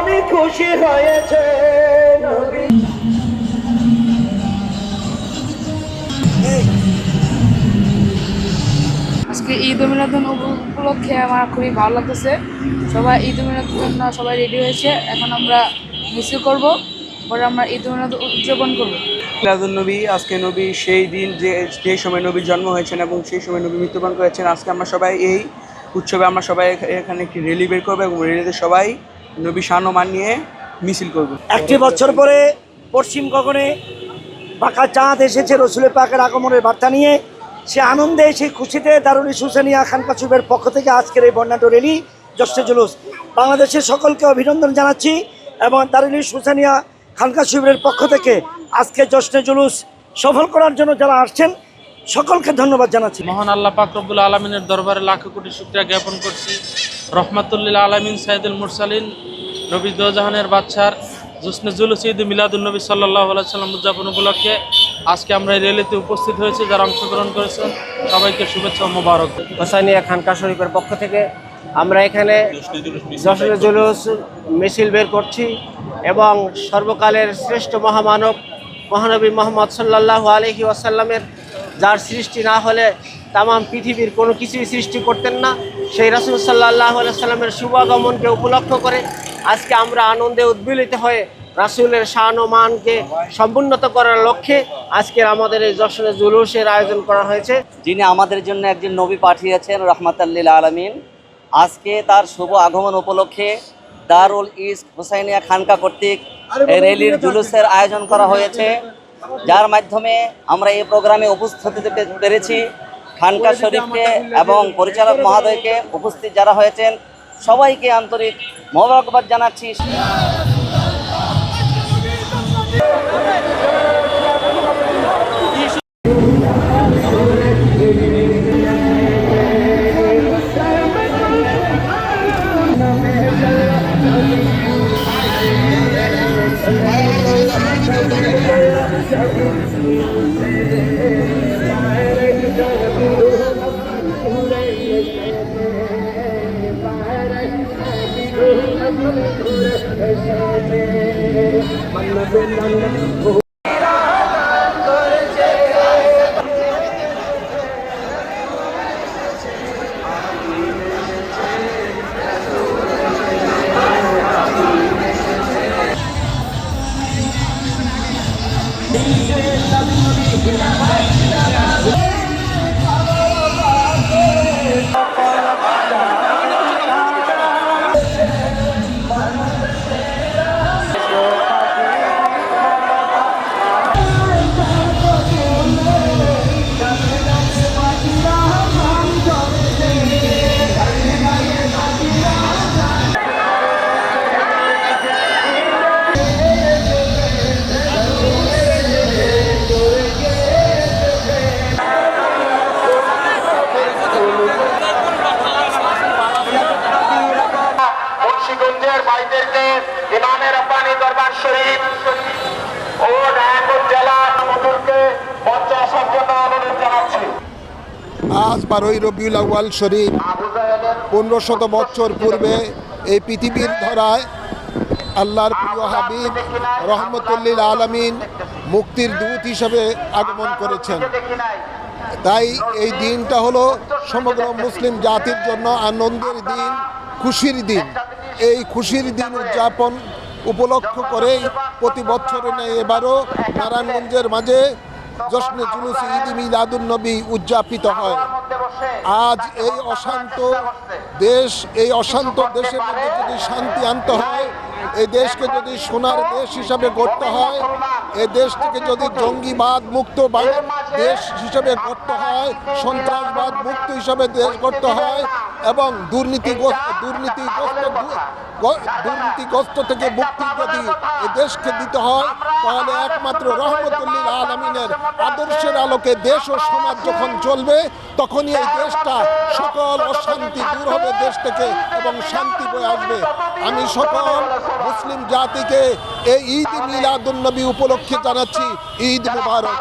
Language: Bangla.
আমি খুশি হয়েছে আজকে ঈদ মিলাদুন উপলক্ষে আমার খুবই ভালো লাগতেছে। সবাই ঈদ মিলাদুর জন্য সবাই রেডি হয়েছে। এখন আমরা মিছিল করব। পরে আমরা ঈদ মিলাদ উদযাপন করব। মিলাদুন নবী, আজকে নবী সেই দিন যে যে সময় নবীর জন্ম হয়েছেন এবং সেই সময় নবী মৃত্যুবরণ করেছেন, আজকে আমরা সবাই এই উৎসবে আমরা সবাই এখানে একটি র্যালি বের করব এবং র্যালিতে সবাই নবী শানমান নিয়ে মিছিল করব। একটি বছর পরে পশ্চিম গগনে পাকা চাঁদ এসেছে রসুলের পাকের আগমনের বার্তা নিয়ে। সে আনন্দে সেই খুশিতে দারুলি সুসানিয়া খান কাসুবের পক্ষ থেকে আজকের এই বর্ণাঢ্য রেলি জশ্নে জুলুস। বাংলাদেশের সকলকে অভিনন্দন জানাচ্ছি এবং দারুলি সুসানিয়া খান কাসুবের পক্ষ থেকে আজকে জশ্নে জুলুস সফল করার জন্য যারা আসছেন সকলকে ধন্যবাদ জানাচ্ছি। মহান আল্লাহ পাক রব্বুল আলমিনের দরবারে লাখ কোটি শুক্রিয়া জ্ঞাপন করছি। রহমাতুল্লিল আলমিন সাইদুল মুরসালিন নবী দোজাহানের বাচ্চার জুসনে জুলুস ঈদ মিলাদুল নবী সাল্লাহ সাল্লাম উদযাপন উপলক্ষে আজকে আমরা এই র্যালিতে উপস্থিত হয়েছি যারা অংশগ্রহণ করেছেন। সবাইকে শুভেচ্ছা ও মোবারক। হোসাইনিয়া খানকা শরীফের পক্ষ থেকে আমরা এখানে যশোর জুলুস মিছিল বের করছি এবং সর্বকালের শ্রেষ্ঠ মহামানব মহানবী মোহাম্মদ সাল্লাহ আলহি ওয়াসাল্লামের যার সৃষ্টি না হলে তামাম পৃথিবীর কোনো কিছুই সৃষ্টি করতেন না, সেই রাসুল সাল্লাহ সাল্লামের শুভাগমনকে উপলক্ষ করে আজকে আমরা আনন্দে উদ্বেলিত হয়ে রাসুলের শান ও মানকে সমুন্নত করার লক্ষ্যে আজকের আমাদের এই যশোরে জুলুসের আয়োজন করা হয়েছে। যিনি আমাদের জন্য একজন নবী পাঠিয়েছেন রহমাতাল্লিল আলমিন। আজকে তার শুভ আগমন উপলক্ষে দারুল ইস্ক হুসাইনিয়া খানকা কর্তৃক এই রেলির জুলুসের আয়োজন করা হয়েছে। যার মাধ্যমে আমরা এই প্রোগ্রামে উপস্থিত হতে পেরেছি। খানকা শরীফকে এবং পরিচালক মহোদয়কে উপস্থিত যারা হয়েছেন সবাইকে আন্তরিক মোবারকবাদ জানাচ্ছি। मन মুন্সিগঞ্জের ভাইদেরকে ইমামের আব্বানি দরবার শরীফ ও নারায়ণগঞ্জ জেলা মধুরকে আসার জন্য অনুরোধ জানাচ্ছি। আজ বারোই রবিউল আউয়াল শরীফ পনেরো শত বছর পূর্বে এই পৃথিবীর ধরায় আল্লাহর প্রিয় হাবিব রহমতুল্লিল আলমিন মুক্তির দূত হিসাবে আগমন করেছেন। তাই এই দিনটা হলো সমগ্র মুসলিম জাতির জন্য আনন্দের দিন খুশির দিন। এই খুশির দিন উদযাপন উপলক্ষ করেই প্রতি বছরে নেই এবারও নারায়ণগঞ্জের মাঝে জশ্নে জুলুস ঈদ মিলাদুল নবী উদযাপিত হয়। আজ এই অশান্ত দেশ, এই অশান্ত দেশের মধ্যে যদি শান্তি আনতে হয় এই দেশকে যদি সোনার দেশ হিসাবে গড়তে হয়, এই দেশটিকে যদি জঙ্গিবাদ মুক্ত দেশ হিসাবে গড়তে হয়, সন্ত্রাসবাদ মুক্ত হিসাবে দেশ গড়তে হয় এবং দুর্নীতি দুর্নীতিগ্রস্ত দু- দুর্নীতিগ্রস্ত থেকে মুক্তি যদি দেশকে দিতে হয়, তাহলে একমাত্র রহমতুল্লিল আলমিনের আদর্শের আলোকে দেশ ও সমাজ যখন চলবে, তখনই এই দেশটা সকল অশান্তি দূর হবে দেশ থেকে এবং শান্তি বয়ে আসবে। আমি সকল মুসলিম জাতিকে এই ঈদ মিলাদুন্নবী উপলক্ষে জানাচ্ছি ঈদ মুবারক।